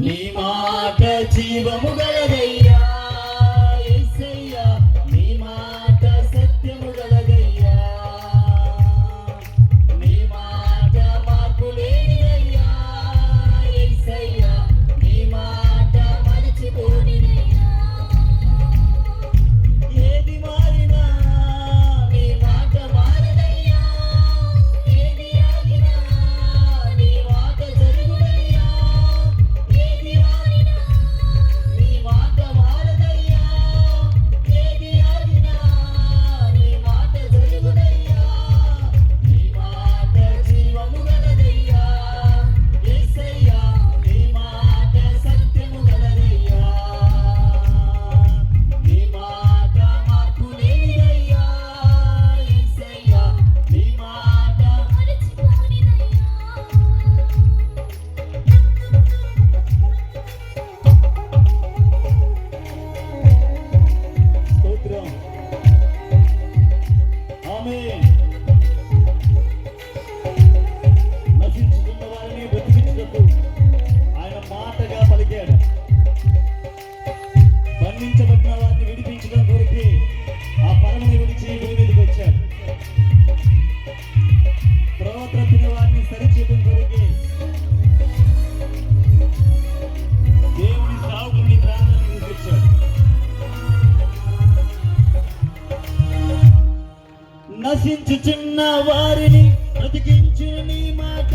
నీ మాట జీవము గలదయ్యా నశించుచున్న వారిని బ్రతికించు నీ మాట